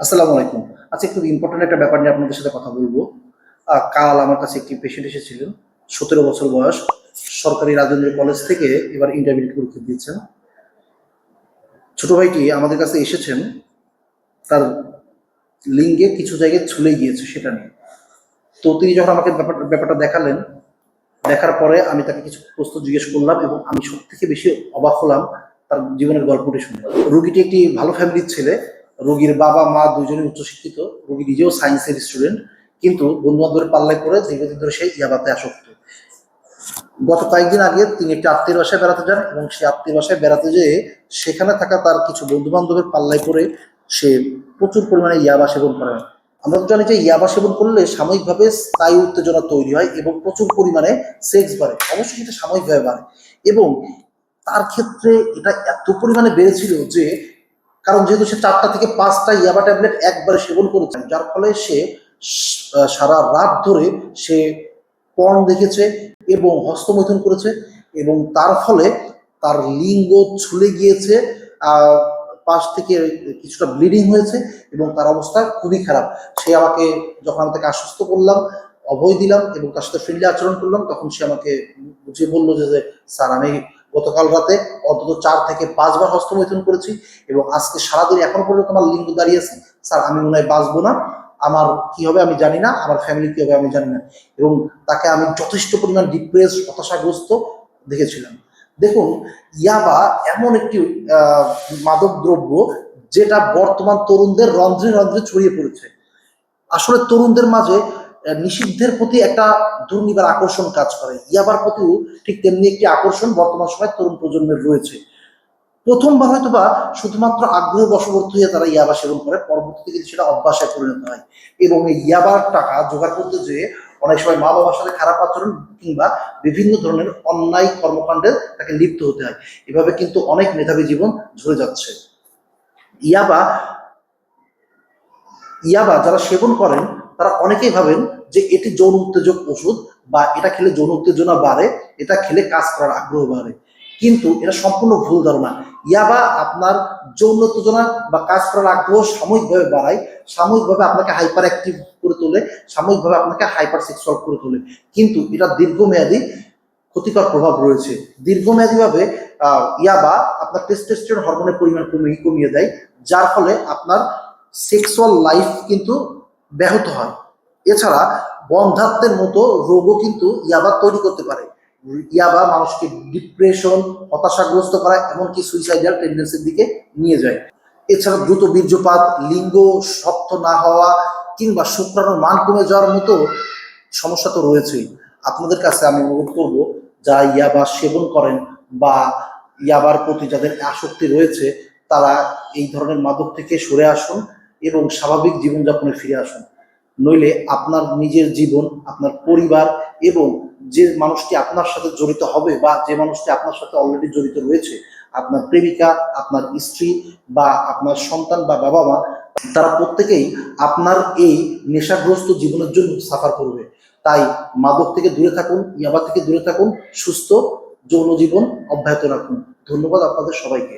আসসালামু আলাইকুম। আচ্ছা একটু ইম্পর্টেন্ট একটা ব্যাপার নিয়ে আপনাদের সাথে কথা বলব। কাল আমার কাছে একটি পেশেন্ট এসেছিলেন, সতেরো বছর বয়স, সরকারি রাজেন্দ্র কলেজ থেকে এবার ইন্টারমিডিয়েট পরীক্ষা দিয়েছেন। ছোট ভাইটি আমাদের কাছে এসেছেন, তার লিঙ্গে কিছু জায়গায় ছুলে গিয়েছে সেটা নিয়ে। তো তিনি যখন আমাকে ব্যাপার- ব্যাপারটা দেখালেন, দেখার পরে আমি তাকে কিছু প্রশ্ন জিজ্ঞেস করলাম এবং আমি সব থেকে বেশি অবাক হলাম তার জীবনের গল্পটি শুনে। রুগীটি একটি ভালো ফ্যামিলির ছেলে রোগীর বাবা, মা দুজনেই উচ্চশিক্ষিত, রোগী নিজেও সায়েন্সের স্টুডেন্ট কিন্তু বন্ধু বান্ধবের পাল্লায় করে দীর্ঘদিন ধরে সেই ইয়াবাতে আসক্ত। গত কয়েকদিন আগে তিনি একটি আত্মীয় বাসায় বেড়াতে যান এবং সেই আত্মীয় বাসায় বেড়াতে যেয়ে সেখানে থাকা তার কিছু বন্ধু বান্ধবের পাল্লায় করে সে প্রচুর পরিমাণে ইয়াবা সেবন করেন। আমরা তো জানি যে ইয়াবা সেবন করলে সাময়িকভাবে স্থায়ী উত্তেজনা তৈরি হয় এবং প্রচুর পরিমাণে সেক্স বাড়ে। অবশ্যই সেটা সাময়িকভাবে বাড়ে। এবং তার ক্ষেত্রে এটা এত পরিমাণে বেড়েছিল যে কারণ যেহেতু সে চারটা থেকে পাঁচটা ইয়াবা ট্যাবলেট একবারে সেবন করেছে যার ফলে সে সারা রাত ধরে সে পর্ন দেখেছে এবং হস্তমৈথুন করেছে এবং তার ফলে তার লিঙ্গ ছুলে গিয়েছে পাশ থেকে কিছুটা ব্লিডিং হয়েছে এবং তার অবস্থা খুবই খারাপ। সে আমাকে যখন আমি তাকে আশ্বস্ত করলাম অভয় দিলাম এবং তার সাথে ফ্রেন্ডলি আচরণ করলাম তখন সে আমাকে বুঝিয়ে বলল যে, স্যার আমি গতকাল রাতে অন্তত চার থেকে পাঁচবার হস্তমৈথুন করেছি এবং আজকে সারাদিন এখনও পর্যন্ত আমার লিঙ্গ দাঁড়িয়ে আছে। স্যার, আমি মনে হয় বাঁচবো না। আমার কি হবে আমি জানি না, আমার ফ্যামিলি কি হবে আমি জানি না। এবং তাকে আমি যথেষ্ট পরিমাণ ডিপ্রেস হতাশাগ্রস্ত দেখেছিলাম। দেখুন, ইয়াবা এমন একটি মাদক দ্রব্য যেটা বর্তমান তরুণদের রন্ধ্রে রন্ধ্রে ছড়িয়ে পড়েছে। আসলে তরুণদের মাঝে নিষিদ্ধের প্রতি একটা দুর্নিবার আকর্ষণ কাজ করে। ইয়াবার প্রতিও ঠিক তেমনি একটি আকর্ষণ বর্তমান সময় তরুণ প্রজন্মের রয়েছে। প্রথমবার হয়তো বা শুধুমাত্র আগ্রহ বশবর্তী হয়ে তারা ইয়াবা সেবন করে, পরবর্তীতে কিন্তু সেটা অভ্যাসে পরিণত হয়। এবং এই ইয়াবার টাকা জোগাড় করতে যেয়ে অনেক সময় মা বাবার সাথে খারাপ আচরণ কিংবা বিভিন্ন ধরনের অন্যায় কর্মকাণ্ডে তাকে লিপ্ত হতে হয়। এভাবে কিন্তু অনেক মেধাবী জীবন ঝরে যাচ্ছে। ইয়াবা ইয়াবা যারা সেবন করেন তারা অনেকেই ভাবেন যে এটি যৌন উত্তেজক ওষুধ বা এটা খেলে যৌন উত্তেজনা বাড়ে, এটা খেলে কাজ করার আগ্রহ বাড়ে। কিন্তু এটা সম্পূর্ণ ভুল ধারণা। ইয়াবা আপনার যৌন উত্তেজনা বা কাজ করার আগ্রহ সাময়িকভাবে বাড়ায়, সাময়িকভাবে আপনাকে হাইপার অ্যাক্টিভ করে তোলে, সাময়িকভাবে আপনাকে হাইপার সেক্সুয়াল করে তোলে। কিন্তু এটা দীর্ঘমেয়াদী ক্ষতিকর প্রভাব রয়েছে। দীর্ঘমেয়াদীভাবে ইয়াবা আপনার টেস্টোস্টেরন হরমোনের পরিমাণ কমিয়ে কমিয়ে দেয়, যার ফলে আপনার সেক্সুয়াল লাইফ কিন্তু ব্যাহত হয় এছাড়া বন্ধাত্বের মতো রোগও কিন্তু ইয়াবা তৈরি করতে পারে। ইয়াবা মানুষকে ডিপ্রেশন, হতাশাগ্রস্ত করা, এমনকি সুইসাইডাল টেন্ডেন্সির দিকে নিয়ে যায়। এছাড়া দ্রুত বীর্যপাত, লিঙ্গ শক্ত না হওয়া, কিংবা শুক্রাণুর মান কমে যাওয়ার মতো সমস্যা তো রয়েছেই। আপনাদের কাছে আমি অনুরোধ করব, যারা ইয়াবা সেবন করেন বা ইয়াবার প্রতি যাদের আসক্তি রয়েছে, তারা এই ধরনের মাদক থেকে সরে আসুন। এবং স্বাভাবিক জীবনযাপনে ফিরে আসুন। নইলে আপনার নিজের জীবন, আপনার পরিবার এবং যে মানুষটি আপনার সাথে জড়িত হবে বা যে মানুষটি আপনার সাথে অলরেডি জড়িত রয়েছে, আপনার প্রেমিকা, আপনার স্ত্রী বা আপনার সন্তান বা বাবা মা তারা প্রত্যেকেই আপনার এই নেশাগ্রস্ত জীবনের জন্য সাফার করবে। তাই মাদক থেকে দূরে থাকুন, ইয়াবা থেকে দূরে থাকুন, সুস্থ যৌন জীবন অব্যাহত রাখুন। ধন্যবাদ আপনাদের সবাইকে।